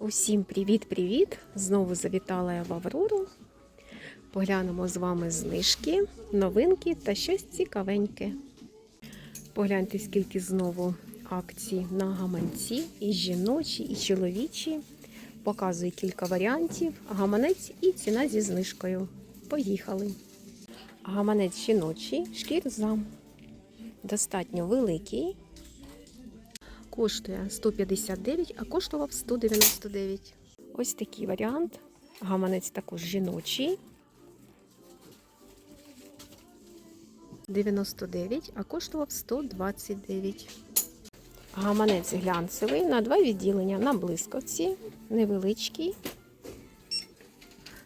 Усім привіт-привіт! Знову завітала я в Аврору. Поглянемо з вами знижки, новинки та щось цікавеньке. Погляньте, скільки знову акцій на гаманці, і жіночі, і чоловічі. Показую кілька варіантів. Гаманець і ціна зі знижкою. Поїхали. Гаманець жіночий, шкірзам. Достатньо великий. Коштує 159, а коштував 199. Ось такий варіант. Гаманець також жіночий. 99, а коштував 129. Гаманець глянцевий на два відділення на блискавці. Невеличкий.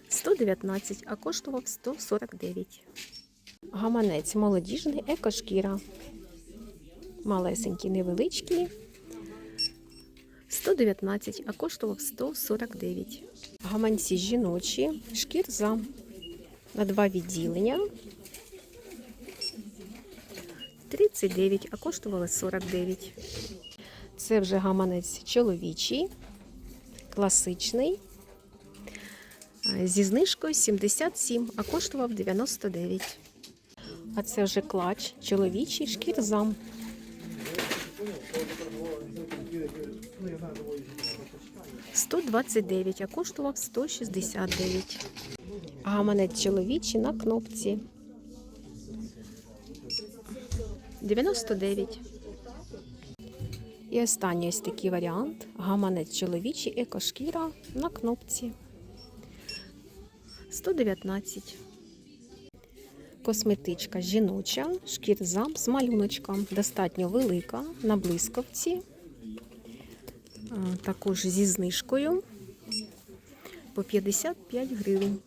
119, а коштував 149. Гаманець молодіжний, екошкіра. Малесенький, невеличкий. 119, а коштував 149. Гаманці жіночі, шкірза на два відділення. 39, а коштували 49. Це вже гаманець чоловічий, класичний. Зі знижкою 77, а коштував 99. А це вже клач чоловічий шкірзам. 129, а коштував 169. Гаманець чоловічий на кнопці. 99. І останній ось такий варіант. Гаманець чоловічий, екошкіра на кнопці. 119. Косметичка жіноча, шкірзам з малюночком. Достатньо велика на блискавці. А, Також зі знижкою по 55 гривень.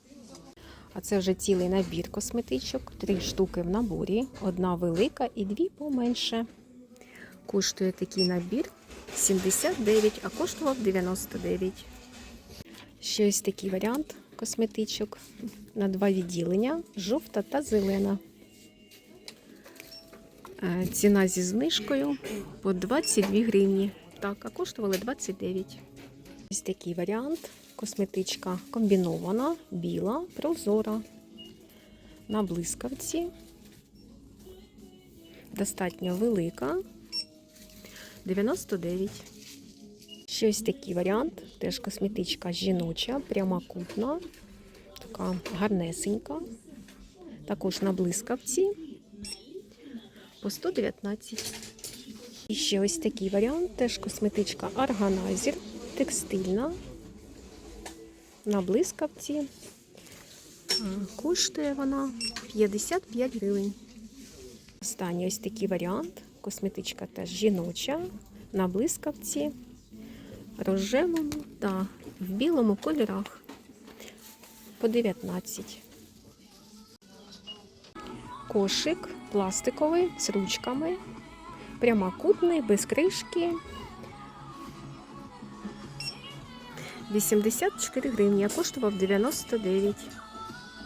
А це вже цілий набір косметичок. Три штуки в наборі. Одна велика і дві поменше. Коштує такий набір 79, а коштував 99. Ще ось такий варіант косметичок на два відділення: жовта та зелена. Е, Ціна зі знижкою по 22 гривні. Так, а коштували 29. Ось такий варіант. Косметичка комбінована, біла, прозора. На блискавці. Достатньо велика. 99. Ще ось такий варіант. Теж косметичка жіноча, прямокутна, така гарнесенька. Також на блискавці по 119. І ще ось такий варіант. Теж косметичка органайзер, текстильна. На блискавці. Коштує вона 55 гривень. Останній ось такий варіант. Косметичка теж жіноча на блискавці, рожевому та в білому кольорах по 19. Кошик пластиковий з ручками, прямокутний, без кришки. 84 гривні, а коштував 99.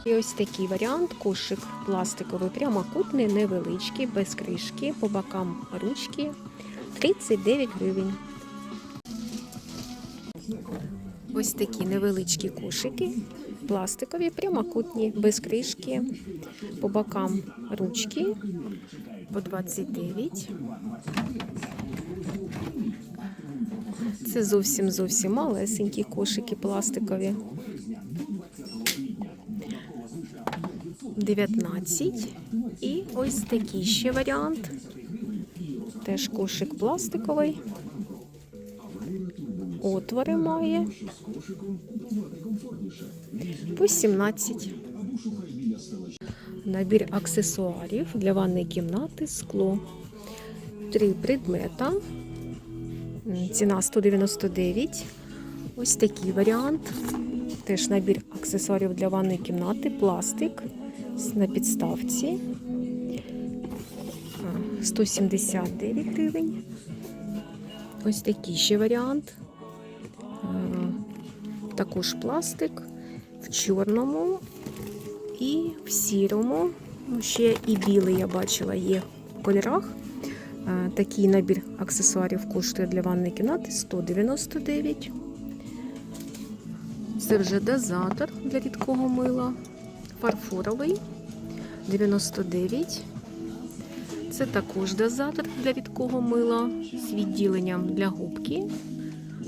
І ось такий варіант. Кошик пластиковий, прямокутний, невеличкий, без кришки, по бокам ручки 39 гривень. Ось такі невеличкі кошики, пластикові, прямокутні, без кришки, по бокам ручки по 29. Це зовсім зовсім малесенькі кошики пластикові. 19. І ось такий ще варіант. Теж кошик пластиковий. Отвори має. По 17. Набір аксесуарів для ванної кімнати скло. Три предмета. Ціна 199. Ось такий варіант. Теж набір аксесуарів для ванної кімнати, пластик на підставці. 179 гривень. Ось такий ще варіант. Також пластик в чорному і в сірому. Ну, Ще і білий я бачила є в кольорах. Такий набір аксесуарів коштує для ванної кімнати 199. Це вже дозатор для рідкого мила. Фарфоровий 99. Це також дозатор для рідкого мила з відділенням для губки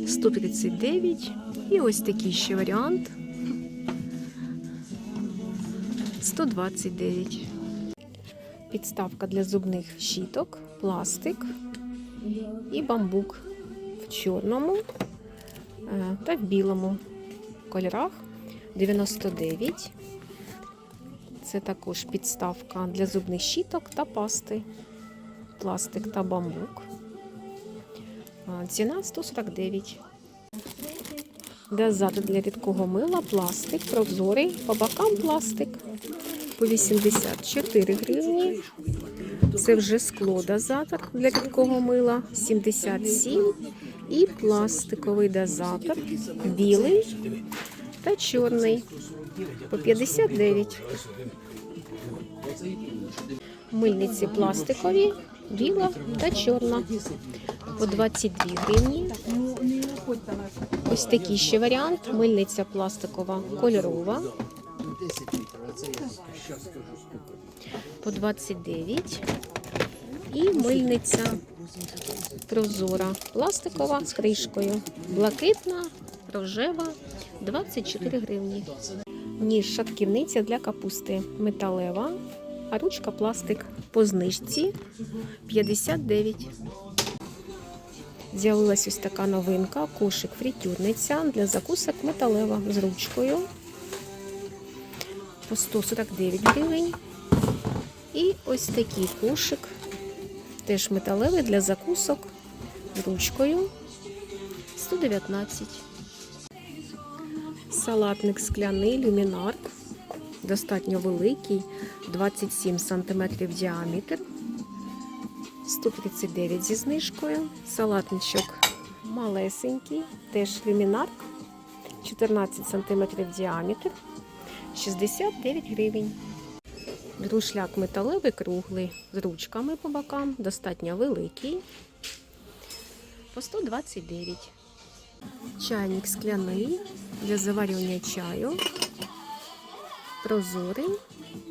139. І ось такий ще варіант 129. Підставка для зубних щіток, пластик і бамбук в чорному е, та в білому кольорах 99. Це також підставка для зубних щіток та пасти, пластик та бамбук. Ціна 149. Дозатор для рідкого мила, пластик, прозорий, по бокам пластик по 84 гривні. Це вже скло дозатор для рідкого мила 77 і пластиковий дозатор білий та чорний по 59. Мильниці пластикові, біла та чорна по 22 гривні. Ось такий ще варіант. Мильниця пластикова кольорова по 29. І мильниця прозора пластикова з кришкою. Блакитна, рожева 24 гривні. Ніж шатківниця для капусти металева, а ручка пластик по знижці 59. З'явилась ось така новинка, кошик фритюрниця для закусок металева з ручкою по 149 гривень. І ось такий кошик, теж металевий для закусок з ручкою 119. Салатник скляний люмінар, достатньо великий, 27 см діаметр, 139 зі знижкою. Салатничок малесенький, теж люмінар, 14 см діаметр, 69 гривень. Друшляк металевий круглий з ручками по бокам, достатньо великий. По 129. Чайник скляний для заварювання чаю. Прозорий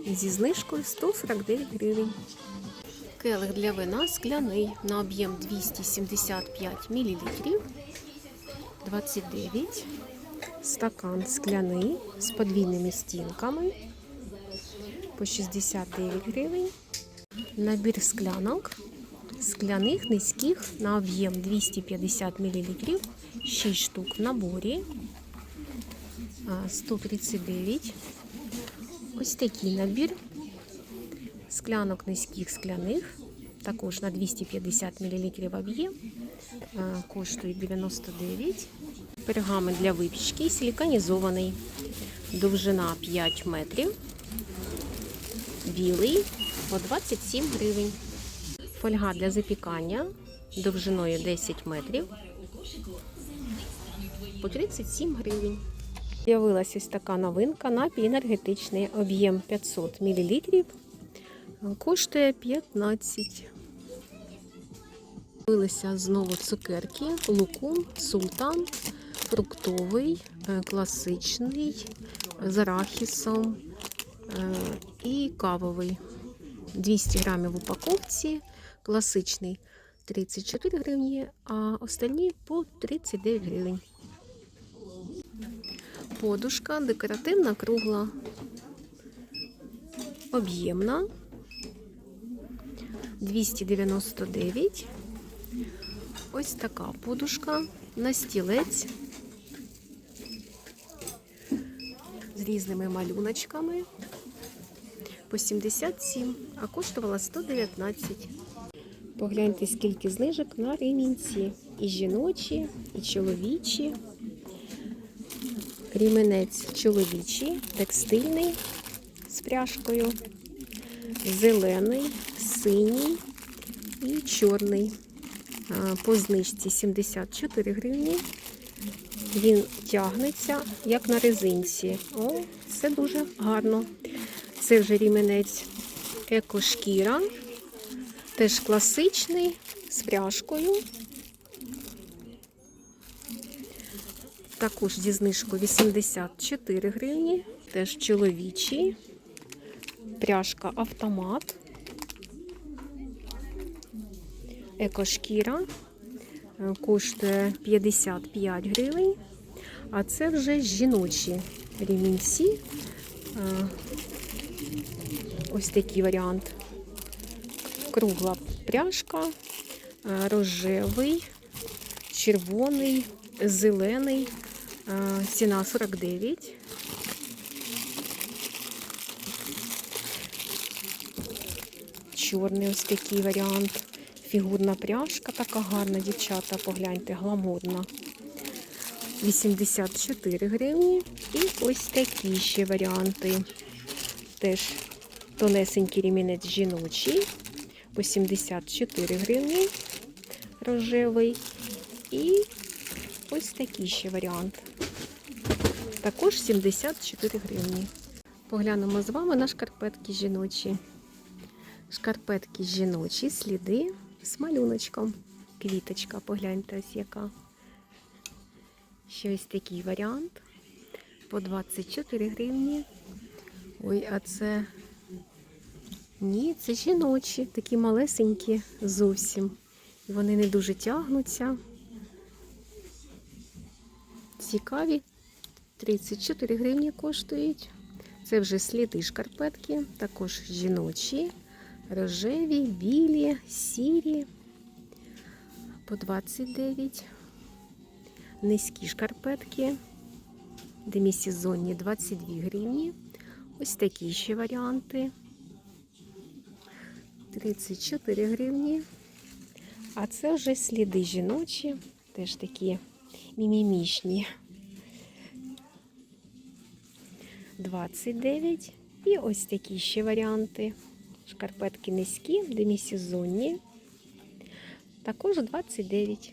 зі знижкою 149 гривень. Келих для вина скляний на об'єм 275 мл. 29. Стакан скляний з подвійними стінками по 69 гривень. Набір склянок скляних низьких на об'єм 250 мл. 6 штук в наборі. 139. Ось такий набір склянок низьких скляних. Також на 250 мл об'єм. Коштує 99. Пергамент для випічки силіканізований. Довжина 5 метрів. Білий по 27 гривень. Фольга для запікання довжиною 10 метрів по 37 гривень. З'явилася ось така новинка напій енергетичний об'єм 500 мл. Коштує 15. З'явилися знову цукерки, лукум, султан, фруктовий, е, класичний, з арахісом е, і кавовий. 200 грамів в упаковці, класичний 34 гривні, а остальні по 39 гривень. Подушка декоративна, кругла, об'ємна. 299. Ось така подушка на стілець з різними малюночками по 77, а коштувала 119. Погляньте, скільки знижок на ремінці. І жіночі, і чоловічі. Ріменець чоловічий, текстильний з пряжкою, зелений, синій і чорний. По знижці 74 гривні. Він тягнеться, як на резинці. О, це дуже гарно. Це вже ріменець екошкіра, теж класичний з пряжкою. Також зі знижкою 84 гривні. Теж чоловічий. Пряжка автомат. Екошкіра. Е, Коштує 55 гривень. А це вже жіночі ремінці. Е, Ось такий варіант. Кругла пряжка, е, рожевий, червоний, зелений. Ціна 49. Чорний ось такий варіант. Фігурна пряжка, така гарна, дівчата, погляньте, гламурна. 84 гривні. І ось такі ще варіанти. Теж тонесенький ремінець жіночий. По 74 гривні. Рожевий. І ось такий ще варіант. Також 74 гривні. Поглянемо з вами на шкарпетки жіночі. Шкарпетки жіночі, сліди з малюночком. Квіточка, погляньте, ось яка. Ще ось такий варіант. По 24 гривні. Ой, а це. Ні, це жіночі, такі малесенькі зовсім. Вони не дуже тягнуться. Цікаві. 34 гривні коштують. Це вже сліди шкарпетки, також жіночі, рожеві, білі, сірі. По 29. Низькі шкарпетки. Демісезонні 22 гривні. Ось такі ще варіанти. 34 гривні. А це вже сліди жіночі, теж такі мімімішні. 29. І ось такі ще варіанти. Шкарпетки низькі, демісезонні. Також 29.